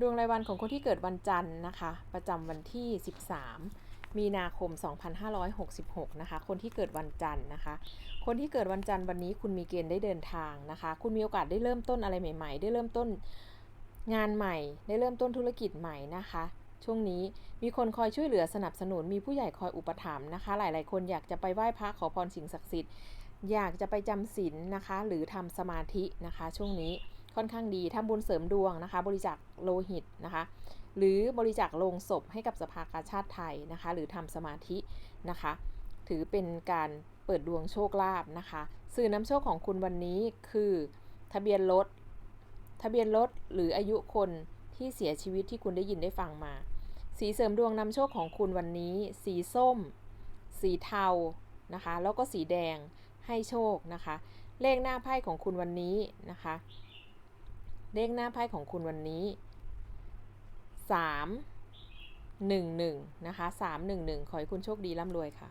ดวงรายวันของคนที่เกิดวันจันทร์นะคะ ประจำวันที่ 13 มีนาคม 2566 นะคะ คนที่เกิดวันจันทร์นะคะ คนที่เกิดวันจันทร์วันนี้คุณมีเกณฑ์ได้เดินทางนะคะ คุณมีโอกาสได้เริ่มต้นอะไรใหม่ ๆ ได้เริ่มต้นงานใหม่ ได้เริ่มต้นธุรกิจใหม่นะคะช่วงนี้มีคนคอยช่วยเหลือสนับสนุนมีผู้ใหญ่คอยอุปถัมภ์นะคะ หลาย ๆ คนอยากจะไปไหว้พระขอพรสิ่งศักดิ์สิทธิ์ อยากจะไปจำศีลนะคะ หรือทำสมาธินะคะ ช่วงนี้ ค่อนข้างดีทำบุญเสริมดวงนะคะ บริจาคโลหิตนะคะ หรือบริจาคโลงศพให้กับสภากาชาติไทยนะคะ หรือทำสมาธินะคะ ถือเป็นการเปิดดวงโชคลาภนะคะ สื่อนำโชคของคุณวันนี้คือ ทะเบียนรถทะเบียนรถหรืออายุคนที่เสียชีวิตที่คุณได้ยินได้ฟังมา สีเสริมดวงนำโชคของคุณวันนี้ สีส้ม สีเทานะคะ แล้วก็สีแดงให้โชคนะคะ เลขหน้าไพ่ของคุณวันนี้นะคะ เลขหน้าไพ่ของคุณวันนี้ 3 1 1 นะคะ 3 1 1 ขอให้คุณโชคดีร่ำรวยค่ะ